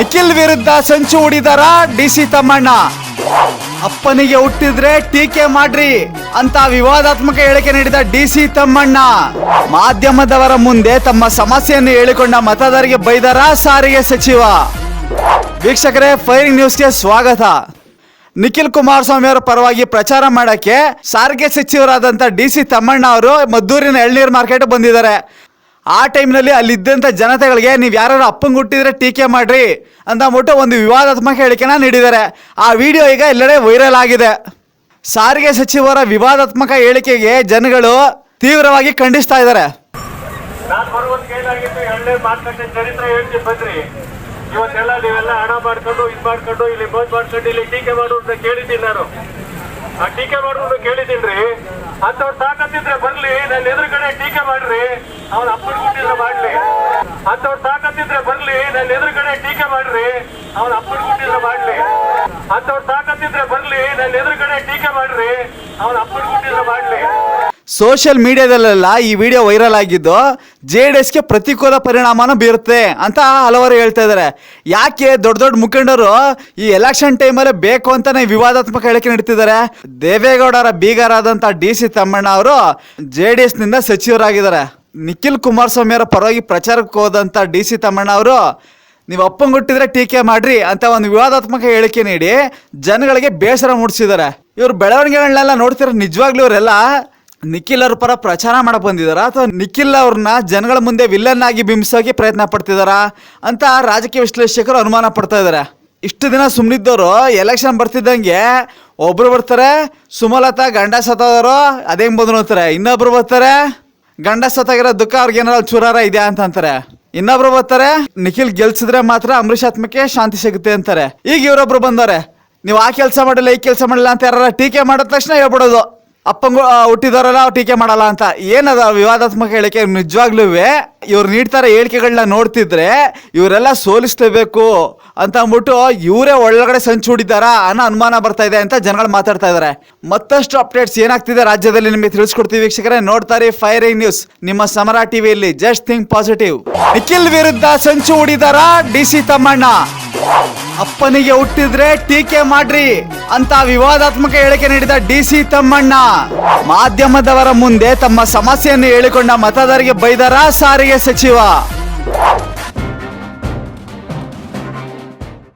ನಿಖಿಲ್ ವಿರುದ್ಧ ಸಂಚು ಹೊಡಿದಾರ D C Thammanna? ಅಪ್ಪನಿಗೆ ಹುಟ್ಟಿದ್ರೆ ಟೀಕೆ ಮಾಡ್ರಿ ಅಂತ ವಿವಾದಾತ್ಮಕ ಹೇಳಿಕೆ ನೀಡಿದ ಡಿ ಸಿ ತಮ್ಮಣ್ಣ. ಮಾಧ್ಯಮದವರ ಮುಂದೆ ತಮ್ಮ ಸಮಸ್ಯೆಯನ್ನು ಹೇಳಿಕೊಂಡ ಮತದಾರರಿಗೆ ಬೈದಾರ ಸಾರಿಗೆ ಸಚಿವ? ವೀಕ್ಷಕರೇ ಫೈರಿಂಗ್ ನ್ಯೂಸ್ಗೆ ಸ್ವಾಗತ. ನಿಖಿಲ್ ಕುಮಾರಸ್ವಾಮಿ ಅವರ ಪರವಾಗಿ ಪ್ರಚಾರ ಮಾಡಕ್ಕೆ ಸಾರಿಗೆ ಸಚಿವರಾದಂಥ ಡಿ ಸಿ ತಮ್ಮಣ್ಣ ಅವರು ಮದ್ದೂರಿನ ಎಳ್ನೀರ್ ಮಾರ್ಕೆಟ್ ಬಂದಿದ್ದಾರೆ. ಆ ಟೈಮ್ನಲ್ಲಿ ಅಲ್ಲಿದ್ದಂಥ ಜನತೆಗಳಿಗೆ ನೀವು ಯಾರು ಅಪ್ಪಂಗೆ ಹುಟ್ಟಿದ್ರೆ ಟೀಕೆ ಮಾಡ್ರಿ ಅಂತ ಅಂದ್ಬಿಟ್ಟು ಒಂದು ವಿವಾದಾತ್ಮಕ ಹೇಳಿಕೆನ ನೀಡಿದ್ದಾರೆ. ಆ ವಿಡಿಯೋ ಈಗ ಎಲ್ಲೆಡೆ ವೈರಲ್ ಆಗಿದೆ. ಸಾರಿಗೆ ಸಚಿವರ ವಿವಾದಾತ್ಮಕ ಹೇಳಿಕೆಗೆ ಜನಗಳು ತೀವ್ರವಾಗಿ ಖಂಡಿಸ್ತಾ ಇದ್ದಾರೆ. ಇವತ್ತೆಲ್ಲ ನೀವೆಲ್ಲ ಹಣ ಮಾಡ್ಕೊಂಡು, ಇದು ಮಾಡ್ಕೊಂಡು, ಇಲ್ಲಿ ಮಾಡ್ಕೊಂಡು, ಇಲ್ಲಿ ಟೀಕೆ ಮಾಡು ಅಂತ ಕೇಳಿದ್ದೀನಿ ನಾನು. ಆ ಟೀಕೆ ಮಾಡೋರ್ನ ಕೇಳಿದ್ದೀನಿ ರೀ. ಅಂತವ್ರು ತಾಕತ್ತಿದ್ರೆ ಬರ್ಲಿ, ನನ್ನ ಎದುರುಗಡೆ ಟೀಕೆ ಮಾಡ್ರಿ. ಅವನ ಅಪ್ಪನ ಕೊಟ್ಟಿದ್ರೆ ಮಾಡ್ಲಿ ಅಂತವ್ರು ತಾಕತ್ತಿದ್ರೆ ಬರ್ಲಿ ನನ್ನ ಎದುರುಗಡೆ ಟೀಕೆ ಮಾಡ್ರಿ. ಅವನ ಅಪ್ಪನ ಕೊಟ್ಟಿದ್ರೆ ಮಾಡ್ಲಿ ಅಂತವ್ರು ತಾಕತ್ತಿದ್ರೆ ಬರ್ಲಿ ನನ್ನ ಎದುರುಗಡೆ ಟೀಕೆ ಮಾಡ್ರಿ. ಅವನ ಅಪ್ಪನ ಕೊಟ್ಟಿದ್ರೆ ಮಾಡ್ಲಿ ಸೋಷಿಯಲ್ ಮೀಡಿಯಾದಲ್ಲೆಲ್ಲ ಈ ವಿಡಿಯೋ ವೈರಲ್ ಆಗಿದ್ದು ಜೆ ಡಿ ಎಸ್ಗೆ ಪ್ರತಿಕೂಲ ಪರಿಣಾಮನ ಬೀರುತ್ತೆ ಅಂತ ಹಲವರು ಹೇಳ್ತಾ ಇದ್ದಾರೆ. ಯಾಕೆ ದೊಡ್ಡ ದೊಡ್ಡ ಮುಖಂಡರು ಈ ಎಲೆಕ್ಷನ್ ಟೈಮಲ್ಲಿ ಬೇಕು ಅಂತಾನೆ ವಿವಾದಾತ್ಮಕ ಹೇಳಿಕೆ ನೀಡ್ತಿದ್ದಾರೆ? ದೇವೇಗೌಡರ ಬೀಗರಾದಂಥ ಡಿ ಸಿ ತಮ್ಮಣ್ಣ ಅವರು ಜೆ ಡಿ ಎಸ್ನಿಂದ ಸಚಿವರಾಗಿದ್ದಾರೆ. ನಿಖಿಲ್ ಕುಮಾರಸ್ವಾಮಿ ಅವರ ಪರವಾಗಿ ಪ್ರಚಾರಕ್ಕೆ ಹೋದಂಥ ಡಿ ಸಿ ತಮ್ಮಣ್ಣ ಅವರು, ನೀವು ಅಪ್ಪಂಗುಟ್ಟಿದ್ರೆ ಟೀಕೆ ಮಾಡ್ರಿ ಅಂತ ಒಂದು ವಿವಾದಾತ್ಮಕ ಹೇಳಿಕೆ ನೀಡಿ ಜನಗಳಿಗೆ ಬೇಸರ ಮೂಡಿಸಿದ್ದಾರೆ. ಇವ್ರು ಬೆಳವಣಿಗೆಗಳನ್ನೆಲ್ಲ ನೋಡ್ತಿರೋ ನಿಜವಾಗ್ಲೂ ಇವರೆಲ್ಲ ನಿಖಿಲ್ ಅವ್ರ ಪರ ಪ್ರಚಾರ ಮಾಡಕ್ಕೆ ಬಂದಿದಾರ ಅಥವಾ ನಿಖಿಲ್ ಅವ್ರನ್ನ ಜನಗಳ ಮುಂದೆ ವಿಲ್ಲನ್ ಆಗಿ ಬಿಂಬಿಸೋಕೆ ಪ್ರಯತ್ನ ಪಡ್ತಿದಾರ ಅಂತ ರಾಜಕೀಯ ವಿಶ್ಲೇಷಕರು ಅನುಮಾನ ಪಡ್ತಾ ಇದ್ದಾರೆ. ಇಷ್ಟು ದಿನ ಸುಮ್ಮನಿದ್ದವರು ಎಲೆಕ್ಷನ್ ಬರ್ತಿದ್ದಂಗೆ ಒಬ್ರು ಬರ್ತಾರೆ, ಸುಮಲತಾ ಗಂಡ ಸತ್ತೋದವರು ಅದೇ ಬಂದ್ರು ಅಂತಾರೆ. ಇನ್ನೊಬ್ರು ಬರ್ತಾರೆ ಗಂಡ ಸತ್ತಾಗಿರೋ ದುಃಖ ಅವ್ರಿಗೆ ಏನಾರ ಚೂರಾರ ಇದೆಯಾ ಅಂತ ಅಂತಾರೆ. ಇನ್ನೊಬ್ರು ಬರ್ತಾರೆ, ನಿಖಿಲ್ ಗೆಲ್ಸಿದ್ರೆ ಮಾತ್ರ ಅಂಬರೀಷ್ ಆತ್ಮಕ್ಕೆ ಶಾಂತಿ ಸಿಗುತ್ತೆ ಅಂತಾರೆ. ಈಗ ಇವರೊಬ್ರು ಬಂದವ್ರೆ ನೀವು ಆ ಕೆಲಸ ಮಾಡಿಲ್ಲ, ಈ ಕೆಲಸ ಮಾಡಿಲ್ಲ ಅಂತ ಯಾರ ಟೀಕೆ ಮಾಡಿದ ತಕ್ಷಣ ಹೇಳ್ಬಿಡೋದು. ಅಪ್ಪಂಗು ಹುಟ್ಟಿದವರೆಲ್ಲ ಟೀಕೆ ಮಾಡಲ್ಲ ಅಂತ. ಏನದ ವಿವಾದಾತ್ಮಕ ಹೇಳಿಕೆ? ನಿಜವಾಗ್ಲೂ ಇವ್ರು ನೀಡ್ತಾರೆ ಹೇಳಿಕೆಗಳನ್ನ ನೋಡ್ತಿದ್ರೆ ಇವರೆಲ್ಲ ಸೋಲಿಸ್ಲೇಬೇಕು ಅಂತ ಅಂದ್ಬಿಟ್ಟು ಇವರೇ ಒಳಗಡೆ ಸಂಚು ಹೂಡಿದಾರ ಅನ್ನೋ ಅನುಮಾನ ಬರ್ತಾ ಇದೆ ಅಂತ ಜನಗಳು ಮಾತಾಡ್ತಾ ಇದ್ದಾರೆ ಮತ್ತಷ್ಟು ಅಪ್ಡೇಟ್ಸ್ ಏನಾಗ್ತಿದೆ ರಾಜ್ಯದಲ್ಲಿ ನಿಮಗೆ ತಿಳಿಸ್ಕೊಡ್ತೀವಿ ವೀಕ್ಷಕರೇ. ನೋಡ್ತಾರೆ ಫೈರಿಂಗ್ ನ್ಯೂಸ್ ನಿಮ್ಮ ಸಮರ ಟಿವಿಯಲ್ಲಿ ಜಸ್ಟ್ ಥಿಂಕ್ ಪಾಸಿಟಿವ್. ನಿಖಿಲ್ ವಿರುದ್ಧ ಸಂಚು ಹೂಡಿದಾರ ಡಿ ಸಿ ತಮ್ಮಣ್ಣ? ಅಪ್ಪನಿಗೆ ಹುಟ್ಟಿದ್ರೆ ಟೀಕೆ ಮಾಡ್ರಿ ಅಂತ ವಿವಾದಾತ್ಮಕ ಹೇಳಿಕೆ ನೀಡಿದ ಡಿ ಸಿ ತಮ್ಮಣ್ಣ. ಮಾಧ್ಯಮದವರ ಮುಂದೆ ತಮ್ಮ ಸಮಸ್ಯೆಯನ್ನು ಹೇಳಿಕೊಂಡ ಮತದಾರರಿಗೆ ಬೈದಾರ, ಸಾರಿಗೆ ಸಚಿವ